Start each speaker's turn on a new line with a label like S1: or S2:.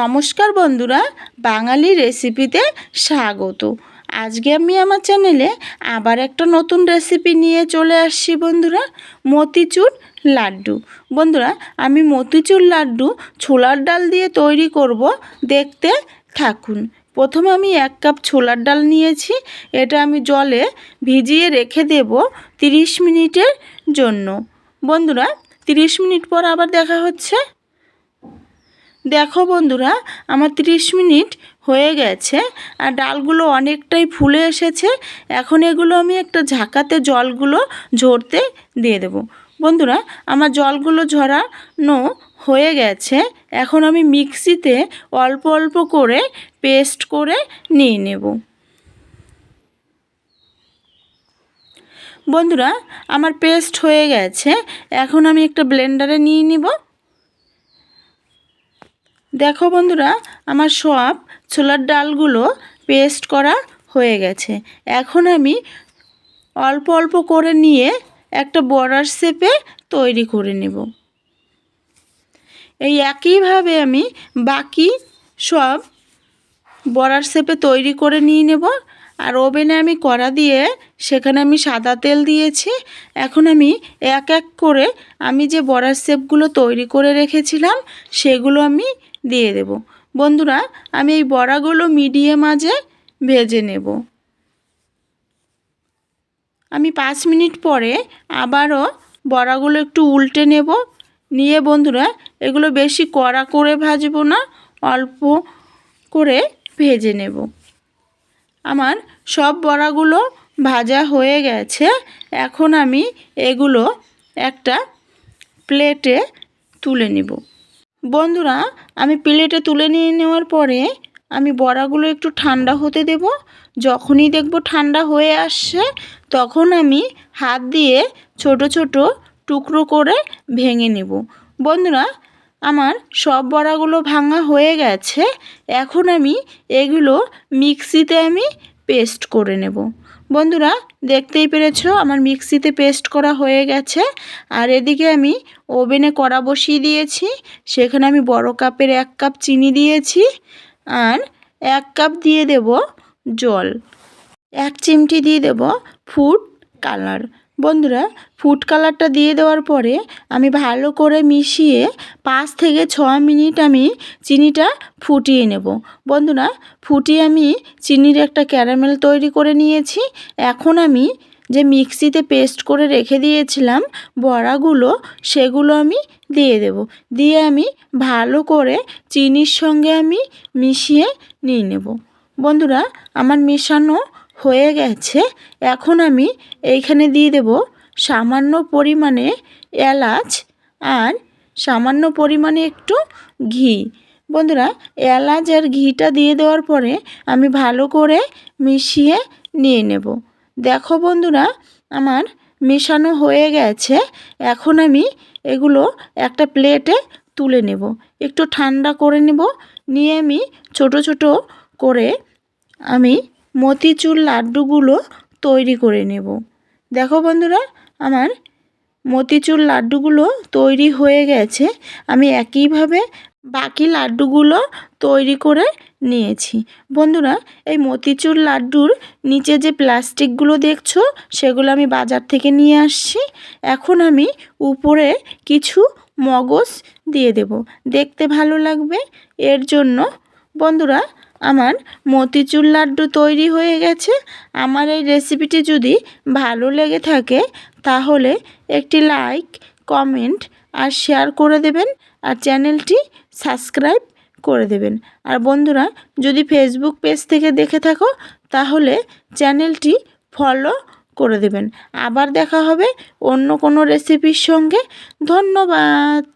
S1: নমস্কার বন্ধুরা, বাঙালি রেসিপিতে স্বাগত। আজকে আমি আমার চ্যানেলে আবার একটা নতুন রেসিপি নিয়ে চলে আসছি বন্ধুরা, মতিচুর লাড্ডু। বন্ধুরা, আমি মতিচুর লাড্ডু ছোলার ডাল দিয়ে তৈরি করব, দেখতে থাকুন। প্রথমে আমি এক কাপ ছোলার ডাল নিয়েছি, এটা আমি জলে ভিজিয়ে রেখে দেব তিরিশ মিনিটের জন্য। বন্ধুরা, তিরিশ মিনিট পর আবার দেখা হচ্ছে। দেখো বন্ধুরা, আমার 30 মিনিট হয়ে গেছে আর ডালগুলো অনেকটাই ফুলে এসেছে। এখন এগুলো আমি একটা ঝাঁকাতে জলগুলো ঝরতে দিয়ে দেব। বন্ধুরা, আমার জলগুলো ঝরানো হয়ে গেছে। এখন আমি মিক্সিতে অল্প অল্প করে পেস্ট করে নিয়ে নেব। বন্ধুরা, আমার পেস্ট হয়ে গেছে। এখন আমি একটা ব্লেন্ডারে নিয়ে নিব। দেখো বন্ধুরা, আমার সব ছোলার ডালগুলো পেস্ট করা হয়ে গেছে। এখন আমি অল্প অল্প করে নিয়ে একটা বড়ার শেপে তৈরি করে নেব। এই একইভাবে আমি বাকি সব বড়ার শেপে তৈরি করে নিয়ে নেব। আর ওভেনে আমি কড়া দিয়ে, সেখানে আমি সাদা তেল দিয়েছি। এখন আমি এক এক করে আমি যে বড়ার শেপগুলো তৈরি করে রেখেছিলাম, সেগুলো আমি দিয়ে দেব। বন্ধুরা, আমি এই বড়াগুলো মিডিয়াম আজে ভেজে নেব। আমি পাঁচ মিনিট পরে আবারও বড়াগুলো একটু উল্টে নেব। নিয়ে বন্ধুরা, এগুলো বেশি কড়া করে ভাজবো না, অল্প করে ভেজে নেব। আমার সব বড়াগুলো ভাজা হয়ে গেছে। এখন আমি এগুলো একটা প্লেটে তুলে নেব। বন্ধুরা, আমি প্লেটে তুলে নিয়ে নেওয়ার পরে আমি বড়াগুলো একটু ঠান্ডা হতে দেব। যখনই দেখব ঠান্ডা হয়ে আসছে, তখন আমি হাত দিয়ে ছোট ছোট টুকরো করে ভেঙে নেব। বন্ধুরা, আমার সব বড়াগুলো ভাঙা হয়ে গেছে। এখন আমি এগুলো মিক্সিতে আমি পেস্ট করে নেব। বন্ধুরা, দেখতেই পেরেছ? আমার মিক্সিতে পেস্ট করা হয়ে গেছে। আর এদিকে আমি ওভেনে কড়া বসিয়ে দিয়েছি। সেখানে আমি বড় কাপের এক কাপ চিনি দিয়েছি। আর এক কাপ দিয়ে দেব জল। এক চিমটি দিয়ে দেব ফুড কালার। বন্ধুরা ফুড কালারটা দিয়ে দেওয়ার পরে আমি ভালো করে মিশিয়ে পাঁচ থেকে ছ মিনিট আমি চিনিটা ফুটিয়ে নেব। বন্ধুরা, ফুটিয়ে আমি চিনির একটা ক্যারামেল তৈরি করে নিয়েছি। এখন আমি যে মিক্সিতে পেস্ট করে রেখে দিয়েছিলাম বড়াগুলো, সেগুলো আমি দিয়ে দেব। দিয়ে আমি ভালো করে চিনির সঙ্গে আমি মিশিয়ে নিয়ে নেব। বন্ধুরা, আমার মেশানো হয়ে গেছে, এখন আমি এইখানে দিয়ে দেব সামান্য পরিমাণে এলাচ আর সামান্য পরিমাণে একটু ঘি। বন্ধুরা, এলাচ আর ঘিটা দিয়ে দেওয়ার পরে আমি ভালো করে মিশিয়ে নিয়ে নেব। দেখো বন্ধুরা, আমার মেশানো হয়ে গেছে, এখন আমি এগুলো একটা প্লেটে তুলে নেব। একটু ঠান্ডা করে নেব, নিয়ে আমি ছোট ছোট করে আমি মতিচুর লাড্ডুগুলো তৈরি করে নেব। দেখো বন্ধুরা, আমার মতিচুর লাড্ডুগুলো তৈরি হয়ে গেছে। আমি একইভাবে বাকি লাড্ডুগুলো তৈরি করে নিয়েছি। বন্ধুরা, এই মতিচুর লাড্ডুর নিচে যে প্লাস্টিকগুলো দেখছ, সেগুলো আমি বাজার থেকে নিয়ে আসছি। এখন আমি উপরে কিছু মগজ দিয়ে দেব। দেখতে ভালো লাগবে। এর জন্য বন্ধুরা, আমার মতিচুর লাড্ডু তৈরি হয়ে গেছে। আমার এই রেসিপিটি যদি ভালো লেগে থাকে, তাহলে একটি লাইক, কমেন্ট আর শেয়ার করে দেবেন আর চ্যানেলটি সাবস্ক্রাইব করে দেবেন। আর বন্ধুরা, যদি ফেসবুক পেজ থেকে দেখে থাকো, তাহলে চ্যানেলটি ফলো করে দেবেন। আবার দেখা হবে অন্য কোনো রেসিপির সঙ্গে। ধন্যবাদ।